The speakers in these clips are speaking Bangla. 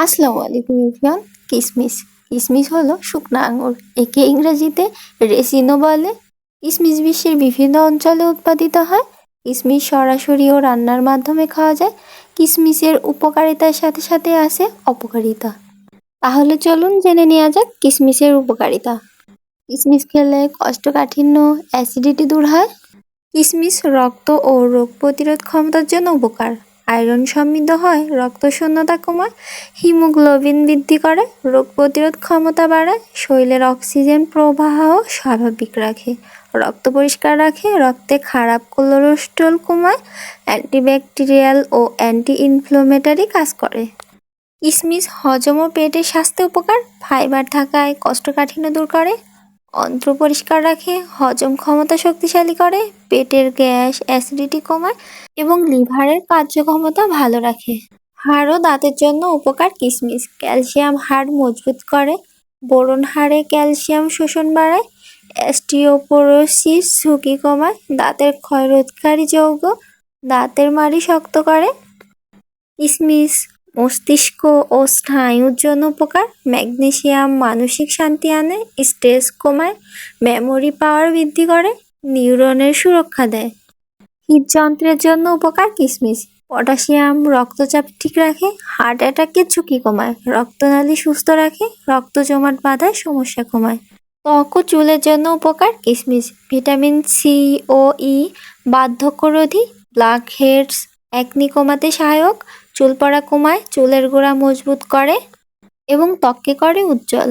আসসালামু আলাইকুম ইভরিওয়ান কিসমিস। কিসমিস হলো শুকনা আঙুর। একে ইংরেজিতে রেসিনো বলে। কিসমিস বিশ্বের বিভিন্ন অঞ্চলে উৎপাদিত হয়। কিসমিস সরাসরি ও রান্নার মাধ্যমে খাওয়া যায়। কিসমিসের উপকারিতার সাথে সাথে আছে অপকারিতা। তাহলে চলুন জেনে নেওয়া যাক কিসমিসের উপকারিতা। কিসমিস খেলে কোষ্ঠকাঠিন্য, অ্যাসিডিটি দূর হয়। কিসমিস রক্ত ও রোগ প্রতিরোধ ক্ষমতার জন্য উপকার। আয়রন সমৃদ্ধ হয়, রক্ত শূন্যতা কমায়, হিমোগ্লোবিন বৃদ্ধি করে, রোগ প্রতিরোধ ক্ষমতা বাড়ায়, শরীরের অক্সিজেন প্রবাহ স্বাভাবিক রাখে। রক্ত পরিষ্কার রাখে, রক্তে খারাপ কোলেস্ট্রল কমায়, অ্যান্টিব্যাকটেরিয়াল ও অ্যান্টি ইনফ্লোমেটারি কাজ করে। কিসমিস হজম ও পেটের স্বাস্থ্য উপকার, ফাইবার থাকায় কষ্টকাঠিন্য দূর করে অন্ত্র পরিষ্কার রাখে, হজম ক্ষমতা শক্তিশালী করে, পেটের গ্যাস, অ্যাসিডিটি কমায় এবং লিভারের কার্যক্ষমতা ভালো রাখে। হাড় ও দাঁতের জন্য উপকার কিসমিস। ক্যালসিয়াম হাড় মজবুত করে, বোরন হাড়ে ক্যালসিয়াম শোষণ বাড়ায় অ্যাস্টিওপোরোসিস ঝুঁকি কমায়, দাঁতের ক্ষয়রোধকারী যৌগ, দাঁতের মাড়ি শক্ত করে। কিসমিস মস্তিষ্ক ও স্নায়ুর জন্য উপকার। ম্যাগনেশিয়াম মানসিক শান্তি আনে, স্ট্রেস কমায়, মেমোরি পাওয়ার বৃদ্ধি করে, নিউরনের সুরক্ষা দেয়। হৃদযন্ত্রের জন্য উপকার কিসমিস। পটাশিয়াম রক্তচাপ ঠিক রাখে, হার্ট অ্যাটাকের ঝুঁকি কমায়, রক্তনালী সুস্থ রাখে, রক্ত জমাট বাঁধায় সমস্যা কমায়। ত্বক ও চুলের জন্য উপকার কিসমিস। ভিটামিন সি ও ই বার্ধক্যরোধী, ব্ল্যাক হেডস একনি কমাতে সহায়ক চুল পড়া কমায় চুলের গোড়া মজবুত করে এবং ত্বককে করে উজ্জ্বল।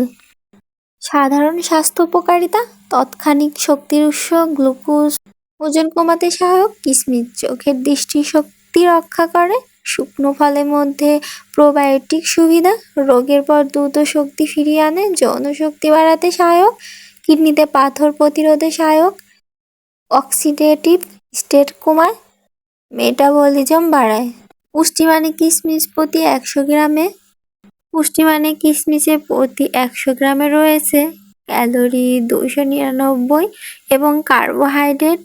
সাধারণ স্বাস্থ্য উপকারিতা, তৎক্ষণিক শক্তির উৎস, গ্লুকোজ, ওজন কমাতে সহায়ক, কিসমিস, চোখের দৃষ্টিশক্তি রক্ষা করে, শুকনো ফলের মধ্যে প্রোবায়োটিক সুবিধা, রোগের পর দ্রুত শক্তি ফিরিয়ে আনে যৌন শক্তি বাড়াতে সহায়ক, কিডনিতে পাথর প্রতিরোধে সহায়ক, অক্সিডেটিভ স্টেট কমায়, মেটাবলিজম বাড়ায়। পুষ্টিমানে কিসমিস প্রতি একশো গ্রামে? পুষ্টিমানে কিসমিসে প্রতি একশো গ্রামে রয়েছে ক্যালোরি দুশো নিরানব্বই এবং carbohydrate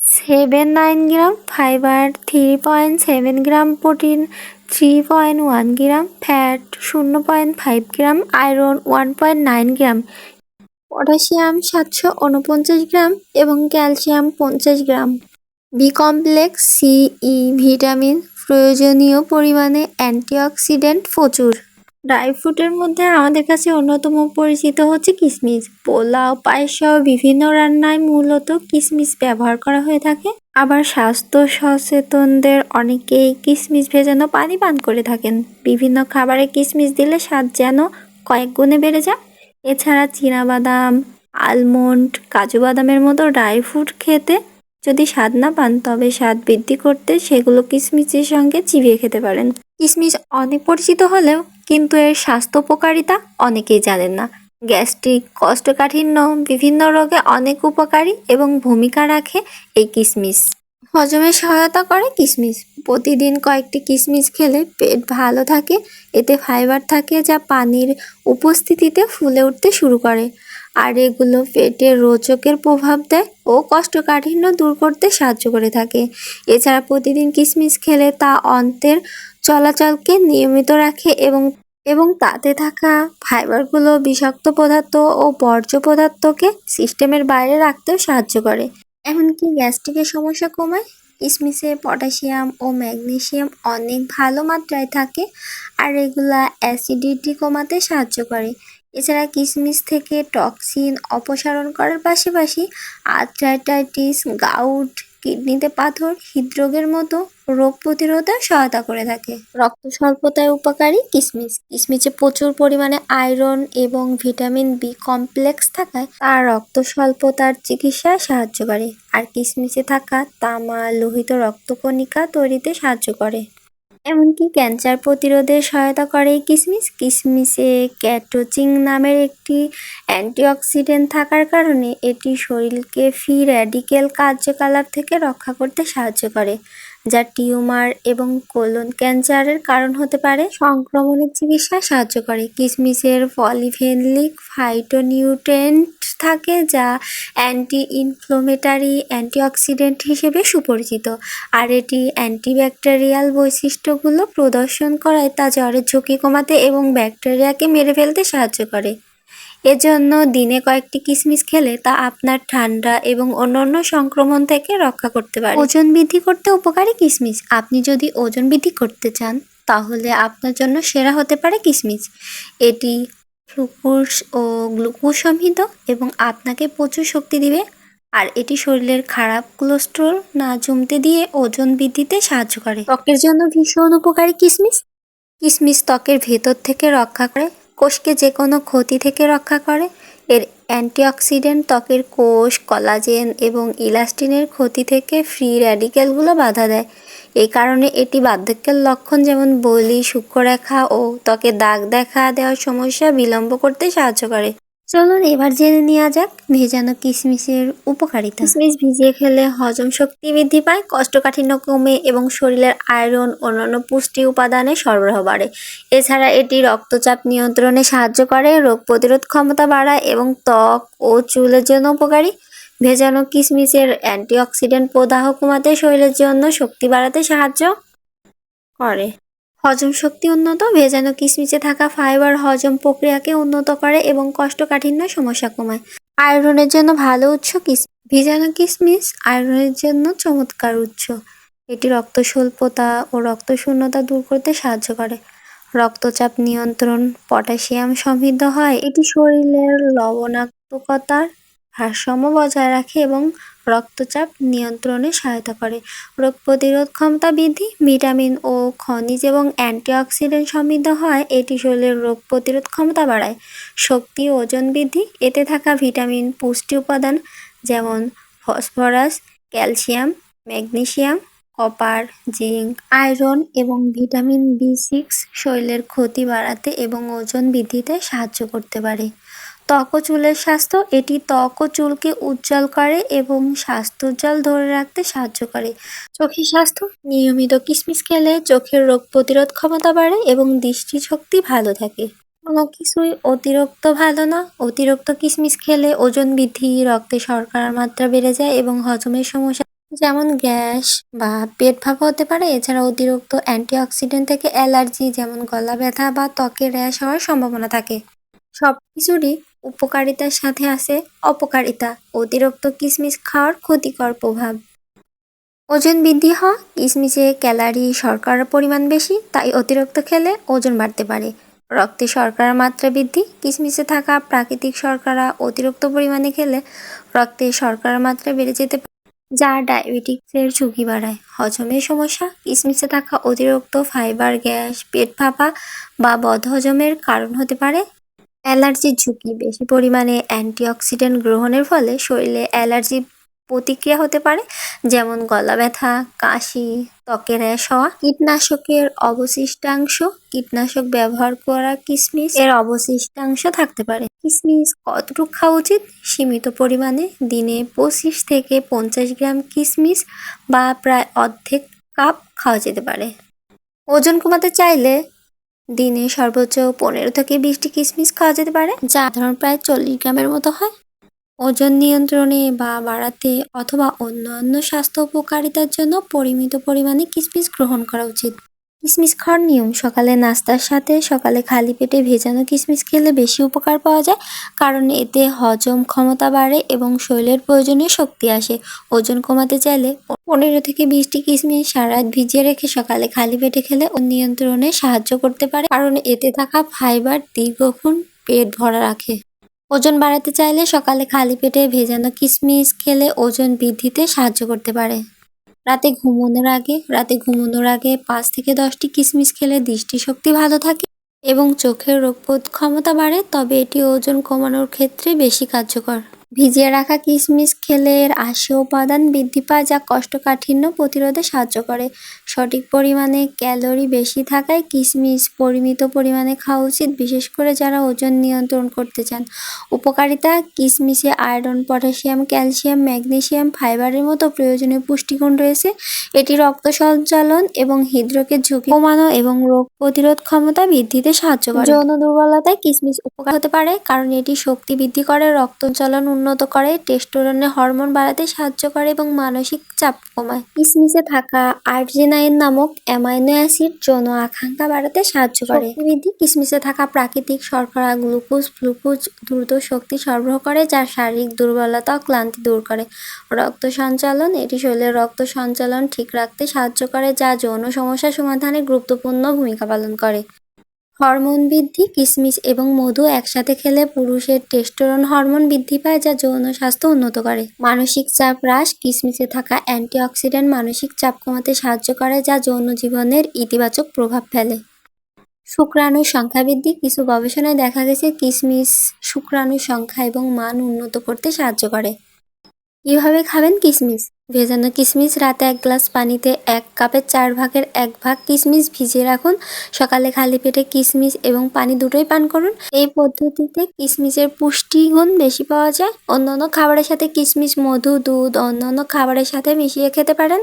seven nine gram, fibre three point seven gram, protein three point one gram, fat শূন্য point five gram, iron one point nine gram. Potassium সাতশো উনপঞ্চাশ গ্রাম এবং ক্যালসিয়াম পঞ্চাশ gram. B complex C E vitamin প্রয়োজনীয় পরিমাণে অ্যান্টিঅক্সিডেন্ট প্রচুর। ড্রাই ফ্রুটের মধ্যে আমাদের কাছে অন্যতম পরিচিত হচ্ছে কিসমিস। পোলাও পায়েস সহ বিভিন্ন রান্নায় মূলত কিসমিস ব্যবহার করা হয়ে থাকে। আবার স্বাস্থ্য সচেতনদের অনেকেই কিসমিস ভেজানো পানি পান করে থাকেন। বিভিন্ন খাবারে কিসমিস দিলে স্বাদ যেন কয়েক গুণে বেড়ে যায়। এছাড়া চীনাবাদাম, আলমন্ড কাজু বাদামের মতো ড্রাই ফ্রুট খেতে যদি স্বাদ না পান, তবে স্বাদ বৃদ্ধি করতে সেগুলো কিসমিসের সঙ্গে চিবিয়ে খেতে পারেন। কিসমিস অনেক পরিচিত হলেও কিন্তু এর স্বাস্থ্য উপকারিতা অনেকেই জানেন না। গ্যাস্ট্রিক কষ্টকাঠিন্য বিভিন্ন রোগে অনেক উপকারী এবং ভূমিকা রাখে এই কিসমিস। হজমে সহায়তা করে কিসমিস। প্রতিদিন কয়েকটি কিসমিস খেলে পেট ভালো থাকে, এতে ফাইবার থাকে যা পানির উপস্থিতিতে ফুলে উঠতে শুরু করে। আর এগুলো পেটের রোচকের প্রভাব দেয় ও কোষ্ঠকাঠিন্য দূর করতে সাহায্য করে থাকে। এছাড়া প্রতিদিন কিসমিস খেলে তা অন্তের চলাচলকে নিয়মিত রাখে এবং এবং তাতে থাকা ফাইবারগুলো বিষাক্ত পদার্থ ও বর্জ্য পদার্থকে সিস্টেমের বাইরে রাখতেও সাহায্য করে। এমনকি গ্যাস্ট্রিকের সমস্যা কমায়। কিসমিসে পটাশিয়াম ও ম্যাগনেসিয়াম অনেক ভালো মাত্রায় থাকে আর এগুলা অ্যাসিডিটি কমাতে সাহায্য করে। এছাড়া কিসমিস থেকে টক্সিন অপসারণ করার পাশাপাশি আর্থ্রাইটাইটিস, গাউট, কিডনিতে পাথর, হৃদরোগের মতো রোগ প্রতিরোধে সহায়তা করে থাকে। রক্ত স্বল্পতায় উপকারী কিসমিস। কিসমিসে প্রচুর পরিমাণে আয়রন এবং ভিটামিন বি কমপ্লেক্স থাকায় তা রক্ত স্বল্পতার চিকিৎসায় সাহায্য করে। আর কিসমিসে থাকা তামা, লোহিত রক্তকণিকা তৈরিতে সাহায্য করে। এমনকি ক্যান্সার প্রতিরোধে সহায়তা করে কিসমিস। কিসমিসে ক্যাটোচিং নামের একটি অ্যান্টিঅক্সিডেন্ট থাকার কারণে এটি শরীরকে ফ্রি র্যাডিক্যাল কার্যকলাপ থেকে রক্ষা করতে সাহায্য করে। যা টিউমার এবং কোলন ক্যান্সারের কারণ হতে পারে। সংক্রমণের চিকিৎসায় সাহায্য করে। কিশমিশের পলিফেনলিক ফাইটোনিউট্রেন্ট থাকে যা অ্যান্টি ইনফ্লোমেটারি অ্যান্টিঅক্সিডেন্ট হিসেবে সুপরিচিত। আর এটি অ্যান্টিব্যাকটেরিয়াল বৈশিষ্ট্যগুলো প্রদর্শন করায় তা জ্বরের ঝুঁকি কমাতে এবং ব্যাকটেরিয়াকে মেরে ফেলতে সাহায্য করে। এজন্য দিনে কয়েকটি কিশমিশ খেলে তা আপনার ঠান্ডা এবং অন্যান্য সংক্রমণ থেকে রক্ষা করতে পারে। ওজন বৃদ্ধি করতে উপকারী কিশমিশ আপনি যদি ওজন বৃদ্ধি করতে চান, তাহলে আপনার জন্য সেরা হতে পারে কিশমিশ এটি ফ্রুকুস ও গ্লুকোজ সমৃদ্ধ এবং আপনাকে প্রচুর শক্তি দিবে। আর এটি শরীরের খারাপ কোলেস্ট্রল না জমতে দিয়ে ওজন বৃদ্ধিতে সাহায্য করে। ত্বকের জন্য ভীষণ উপকারী কিশমিশ কিশমিশ ত্বকের ভেতর থেকে রক্ষা করে কোষকে যে কোনো ক্ষতি থেকে রক্ষা করে। এর অ্যান্টিঅক্সিডেন্ট, ত্বকের কোষ, কলাজেন এবং ইলাস্টিনের ক্ষতি থেকে ফ্রি র্যাডিক্যালগুলো বাধা দেয়। এই কারণে এটি বার্ধক্যের লক্ষণ যেমন বলি, সূক্ষ্মরেখা ও ত্বকে দাগ দেখা দেওয়ার সমস্যা বিলম্ব করতে সাহায্য করে। চলুন এবার জেনে নেওয়া যাক ভেজানো কিশমিশের উপকারিতা। কিশমিশ ভিজিয়ে খেলে হজম শক্তি বৃদ্ধি পায় কষ্টকাঠিন্য কমে এবং শরীরের আয়রন অন্যান্য পুষ্টি উপাদানে সরবরাহ বাড়ে। এছাড়া এটি রক্তচাপ নিয়ন্ত্রণে সাহায্য করে, রোগ প্রতিরোধ ক্ষমতা বাড়ায় এবং ত্বক ও চুলের জন্য উপকারী। ভেজানো কিশমিশের অ্যান্টিঅক্সিডেন্ট প্রদাহ কমাতে শরীরের জন্য শক্তি বাড়াতে সাহায্য করে। হজম শক্তি উন্নত, ভেজানো কিশমিশে থাকা ফাইবার হজম প্রক্রিয়াকে উন্নত করে এবং কোষ্ঠকাঠিন্য সমস্যা কমায়। আয়রনের জন্য ভালো উৎস কিস ভেজানো কিশমিশ আয়রনের জন্য চমৎকার উৎস। এটি রক্ত স্বল্পতা ও রক্ত শূন্যতা দূর করতে সাহায্য করে। রক্তচাপ নিয়ন্ত্রণ, পটাশিয়াম সমৃদ্ধ হয়। এটি শরীরের লবণাক্তকতার ভারসাম্য বজায় রাখে এবং রক্তচাপ নিয়ন্ত্রণে সহায়তা করে। রোগ প্রতিরোধ ক্ষমতা বৃদ্ধি, ভিটামিন ও খনিজ এবং অ্যান্টিঅক্সিডেন্ট সমৃদ্ধ হয়, এটি শরীরের রোগ প্রতিরোধ ক্ষমতা বাড়ায়। শক্তি ওজন বৃদ্ধি, এতে থাকা ভিটামিন পুষ্টি উপাদান যেমন phosphorus, calcium, magnesium, copper, zinc, iron এবং ভিটামিন বি সিক্স শরীরের ক্ষতি বাড়াতে এবং ওজন বৃদ্ধিতে সাহায্য করতে পারে। ত্বক চুলের স্বাস্থ্য। এটি ত্বক চুলকে উজ্জ্বল করে এবং স্বাস্থ্যোজ্জ্বল ধরে রাখতে সাহায্য করে। চোখের স্বাস্থ্য, নিয়মিত কিশমিশ খেলে চোখের রোগ প্রতিরোধ ক্ষমতা বাড়ে এবং দৃষ্টিশক্তি ভালো থাকে। কোনো কিছুই অতিরিক্ত ভালো না। অতিরিক্ত কিশমিশ খেলে ওজন বৃদ্ধি, রক্তে শর্করার মাত্রা বেড়ে যায় এবং হজমের সমস্যা যেমন গ্যাস বা পেট ফাঁপা হতে পারে। এছাড়া অতিরিক্ত অ্যান্টিঅক্সিডেন্ট থেকে অ্যালার্জি, যেমন গলা ব্যথা বা ত্বকের র্যাশ হওয়ার সম্ভাবনা থাকে। সব কিছুরই উপকারিতার সাথে আছে অপকারিতা, অতিরিক্ত কিশমিশ খাওয়ার ক্ষতিকর প্রভাব। ওজন বৃদ্ধি হওয়া কিশমিশে ক্যালারি, শর্করার পরিমাণ বেশি, তাই অতিরিক্ত খেলে ওজন বাড়তে পারে। রক্তে শর্করার মাত্রা বৃদ্ধি কিশমিশে থাকা প্রাকৃতিক শর্করা অতিরিক্ত পরিমাণে খেলে রক্তে শর্করার মাত্রা বেড়ে যেতে পারে, যা ডায়াবেটিক্সের ঝুঁকি বাড়ায়। হজমের সমস্যা কিশমিশে থাকা অতিরিক্ত ফাইবার, গ্যাস, পেট ফাঁপা বা বদহজমের কারণ হতে পারে। অ্যালার্জির ঝুঁকি। বেশি পরিমাণে অ্যান্টিঅক্সিডেন্ট গ্রহণের ফলে শরীরে অ্যালার্জি প্রতিক্রিয়া হতে পারে, যেমন গলা ব্যথা, কাশি ত্বকে র্যাশ হওয়া, কীটনাশকের অবশিষ্টাংশ, কীটনাশক ব্যবহার করা কিশমিশ এর অবশিষ্টাংশ থাকতে পারে। কিশমিশ কতটুকু খাওয়া উচিত? সীমিত পরিমাণে দিনে পঁচিশ থেকে পঞ্চাশ গ্রাম কিশমিশ বা প্রায় অর্ধেক কাপ খাওয়া যেতে পারে। ওজন কমাতে চাইলে দিনে সর্বোচ্চ পনেরো থেকে বিশটি কিসমিস খাওয়া যেতে পারে, যা ধরুন প্রায় চল্লিশ গ্রামের মতো হয়। ওজন নিয়ন্ত্রণে বা বাড়াতে অথবা অন্যান্য স্বাস্থ্য উপকারিতার জন্য পরিমিত পরিমাণে কিসমিস গ্রহণ করা উচিত। কিশমিশ খাওয়ার নিয়ম। সকালে নাস্তার সাথে সকালে খালি পেটে ভেজানো কিশমিশ খেলে বেশি উপকার পাওয়া যায়, কারণ এতে হজম ক্ষমতা বাড়ে এবং শরীরের প্রয়োজনীয় শক্তি আসে। ওজন কমাতে চাইলে পনেরো থেকে বিশটি কিশমিশ সারা ভিজিয়ে রেখে সকালে খালি পেটে খেলে ও নিয়ন্ত্রণে সাহায্য করতে পারে, কারণ এতে থাকা ফাইবার দীর্ঘক্ষণ পেট ভরা রাখে। ওজন বাড়াতে চাইলে সকালে খালি পেটে ভেজানো কিশমিশ খেলে ওজন বৃদ্ধিতে সাহায্য করতে পারে। রাতে ঘুমানোর আগে, রাতে ঘুমানোর আগে পাঁচ থেকে দশটি কিসমিস খেলে দৃষ্টিশক্তি ভালো থাকে এবং চোখের রোগ ক্ষমতা বাড়ে, তবে এটি ওজন কমানোর ক্ষেত্রে বেশি কার্যকর। ভিজিয়ে রাখা কিশমিশ খেলে এর আশি উপাদান বৃদ্ধি পায় যা কষ্টকাঠিন্য প্রতিরোধে সাহায্য করে। সঠিক পরিমাণে ক্যালোরি বেশি থাকায় কিশমিশ পরিমিত পরিমাণে খাওয়া উচিত, বিশেষ করে যারা ওজন নিয়ন্ত্রণ করতে চান। উপকারিতা কিশমিশে আয়রন, পটাশিয়াম, ক্যালসিয়াম ম্যাগনেশিয়াম ফাইবারের মতো প্রয়োজনীয় পুষ্টিগুণ রয়েছে। এটি রক্ত সঞ্চালন এবং হৃদরোগের ঝুঁকি কমানো এবং রোগ প্রতিরোধ ক্ষমতা বৃদ্ধিতে সাহায্য করে। যৌন দুর্বলতায় কিশমিশ উপকার হতে পারে, কারণ এটি শক্তি বৃদ্ধি করে, রক্ত সঞ্চালন উন্নত করে টেস্টোরনের হরমোন বাড়াতে সাহায্য করে এবং মানসিক চাপ কমায়। কিসমিসে থাকা আর্জেনাইন নামক অ্যামাইনো অ্যাসিড যৌন আকাঙ্ক্ষা বাড়াতে সাহায্য করে। বৃদ্ধি কিশমিশে থাকা প্রাকৃতিক শর্করা গ্লুকোজ গ্লুকোজ দ্রুত শক্তি সরবরাহ করে, যা শারীরিক দুর্বলতা ও ক্লান্তি দূর করে। রক্ত সঞ্চালন, এটি শরীরের রক্ত সঞ্চালন ঠিক রাখতে সাহায্য করে, যা যৌন সমস্যা সমাধানে গুরুত্বপূর্ণ ভূমিকা পালন করে। হরমোন বৃদ্ধি কিশমিশ এবং মধু একসাথে খেলে পুরুষের টেস্টোরন হরমোন বৃদ্ধি পায় যা যৌন স্বাস্থ্য উন্নত করে। মানসিক চাপ হ্রাস কিশমিশে থাকা অ্যান্টিঅক্সিডেন্ট মানসিক চাপ কমাতে সাহায্য করে যা যৌন জীবনের ইতিবাচক প্রভাব ফেলে। শুক্রাণুর সংখ্যা বৃদ্ধি, কিছু গবেষণায় দেখা গেছে কিশমিশ শুক্রাণুর সংখ্যা এবং মান উন্নত করতে সাহায্য করে। কীভাবে খাবেন কিশমিশ ভেজানো কিশমিশ রাতে এক গ্লাস পানিতে এক কাপের চার ভাগের এক ভাগ কিশমিশ ভিজিয়ে রাখুন। সকালে খালি পেটে কিশমিশ এবং পানি দুটোই পান করুন। এই পদ্ধতিতে কিশমিশের পুষ্টিগুণ বেশি পাওয়া যায়। অন্যান্য খাবারের সাথে কিশমিশ মধু, দুধ, অন্যান্য খাবারের সাথে মিশিয়ে খেতে পারেন।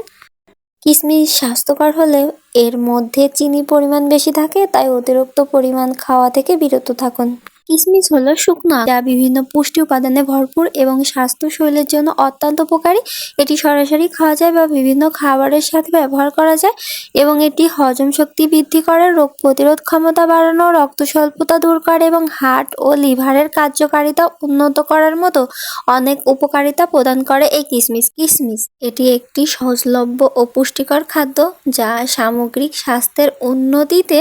কিশমিশ স্বাস্থ্যকর হলেও এর মধ্যে চিনির পরিমাণ বেশি থাকে, তাই অতিরিক্ত পরিমাণ খাওয়া থেকে বিরত থাকুন। কিশমিশ হলো শুকনো যা বিভিন্ন পুষ্টি উপাদানে ভরপুর এবং স্বাস্থ্য শরীরের জন্য অত্যন্ত উপকারী। এটি সরাসরি খাওয়া যায় বা বিভিন্ন খাবারের সাথে ব্যবহার করা যায় এবং এটি হজম শক্তি বৃদ্ধি করে, রোগ প্রতিরোধ ক্ষমতা বাড়ানো রক্ত স্বল্পতা দূর করে এবং হার্ট ও লিভারের কার্যকারিতা উন্নত করার মতো অনেক উপকারিতা প্রদান করে এই কিশমিশ কিশমিশ এটি একটি সহজলভ্য ও পুষ্টিকর খাদ্য যা সামগ্রিক স্বাস্থ্যের উন্নতিতে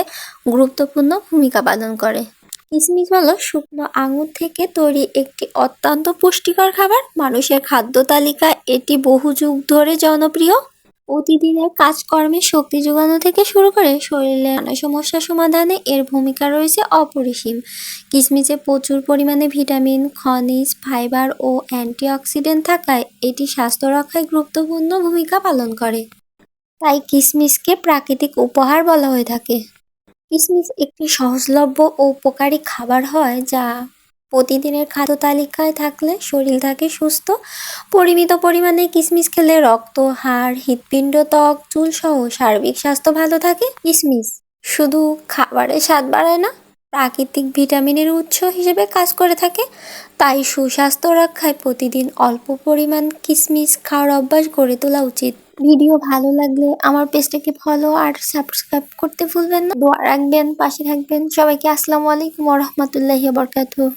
গুরুত্বপূর্ণ ভূমিকা পালন করে। কিশমিশ হলো শুকনো আঙুর থেকে তৈরি একটি অত্যন্ত পুষ্টিকর খাবার। মানুষের খাদ্য তালিকায় এটি বহু যুগ ধরে জনপ্রিয়। প্রতিদিনের কাজকর্মে শক্তি যোগানো থেকে শুরু করে শরীরের নানা সমস্যা সমাধানে এর ভূমিকা রয়েছে অপরিসীম। কিশমিশে প্রচুর পরিমাণে ভিটামিন, খনিজ, ফাইবার ও অ্যান্টিঅক্সিডেন্ট থাকায় এটি স্বাস্থ্য রক্ষায় গুরুত্বপূর্ণ ভূমিকা পালন করে। তাই কিশমিশকে প্রাকৃতিক উপহার বলা হয়ে থাকে। কিশমিশ একটি সহজলভ্য ও উপকারী খাবার হয় যা প্রতিদিনের খাদ্য তালিকায় থাকলে শরীর থাকে সুস্থ। পরিমিত পরিমাণে কিশমিশ খেলে রক্ত, হাড়, হৃৎপিণ্ড, ত্বক, চুল সহ সার্বিক স্বাস্থ্য ভালো থাকে। কিশমিশ শুধু খাবারের স্বাদ বাড়ায় না, প্রাকৃতিক ভিটামিনের উৎস হিসেবে কাজ করে থাকে। তাই সুস্বাস্থ্য রক্ষায় প্রতিদিন অল্প পরিমাণ কিশমিশ খাওয়ার অভ্যাস গড়ে তোলা উচিত। ভিডিও ভালো লাগলে আমার পেজটাকে ফলো আর সাবস্ক্রাইব করতে ভুলবেন না। দোয়া রাখবেন, পাশে থাকবেন। সবাইকে আসসালামু আলাইকুম রহমতুল্লাহ বরকাতুহ।